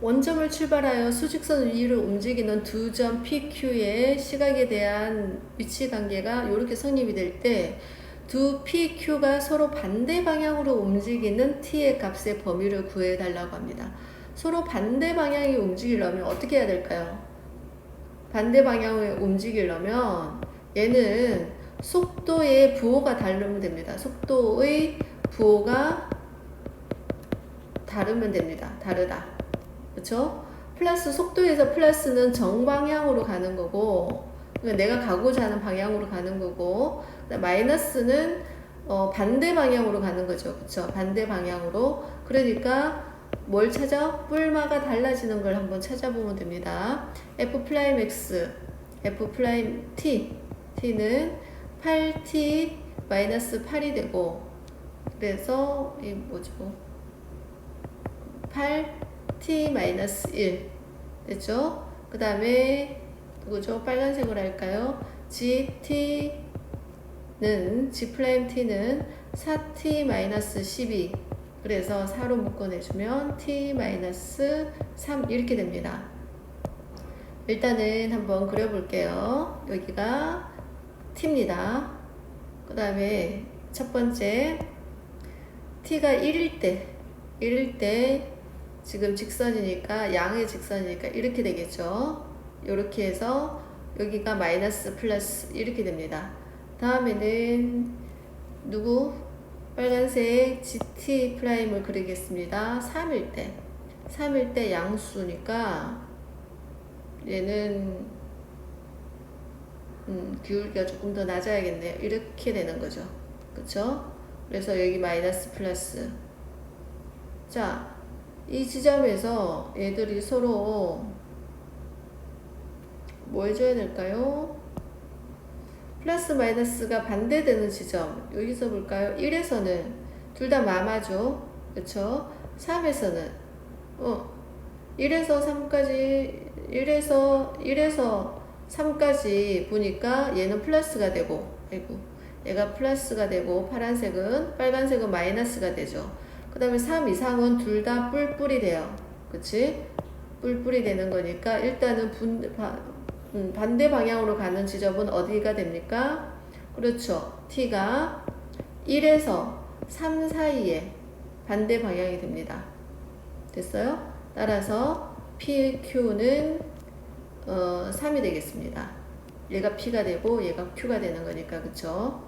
원점을 출발하여 수직선 위로 움직이는 두 점 PQ의 시각에 대한 위치 관계가 이렇게 성립이 될 때 두 PQ가 서로 반대 방향으로 움직이는 T의 값의 범위를 구해 달라고 합니다. 서로 반대 방향이 움직이려면 어떻게 해야 될까요? 반대 방향을 움직이려면 얘는 속도의 부호가 다르면 됩니다. 속도의 부호가 다르면 됩니다. 다르다. 그쵸? 플러스 속도에서 플러스는 정방향으로 가는 거고 그러니까 내가 가고자 하는 방향으로 가는 거고 마이너스는 어, 반대 방향으로 가는 거죠. 그쵸? 반대 방향으로 그러니까 뭘 찾아? 뿔마가 달라지는 걸 한번 찾아보면 됩니다. f 플라임 x, f 플라임 t, t는 8t 마이너스 8이 되고 그래서 이 뭐죠? 8 t-1 됐죠? 그 다음에 누구죠? 빨간색으로 할까요? gt는 g 프레임, t는 4t-12 그래서 4로 묶어내주면 t-3 이렇게 됩니다. 일단은 한번 그려볼게요. 여기가 t입니다. 그 다음에 첫 번째 t가 1일 때 1일 때 지금 직선이니까 양의 직선이니까 이렇게 되겠죠. 이렇게 해서 여기가 마이너스 플러스 이렇게 됩니다. 다음에는 누구? 빨간색 GT 프라임을 그리겠습니다. 3일 때. 3일 때 양수니까 얘는 음, 기울기가 조금 더 낮아야겠네요. 이렇게 되는 거죠. 그쵸? 그래서 여기 마이너스 플러스. 자, 이 지점에서 얘들이 서로 뭐 해줘야 될까요? 플러스 마이너스가 반대되는 지점 여기서 볼까요? 1에서는 둘 다 마마죠 그쵸? 3에서는 어 1에서 3까지 1에서 1에서 3까지 보니까 얘는 플러스가 되고 아이고 얘가 플러스가 되고 파란색은 빨간색은 마이너스가 되죠 그 다음에 3 이상은 둘 다 뿔뿔이 돼요 그치? 뿔뿔이 되는 거니까 일단은 분, 바, 음, 반대 방향으로 가는 지점은 어디가 됩니까? 그렇죠. t가 1에서 3 사이에 반대 방향이 됩니다. 됐어요? 따라서 PQ는 어, 3이 되겠습니다. 얘가 P가 되고 얘가 Q가 되는 거니까 그쵸?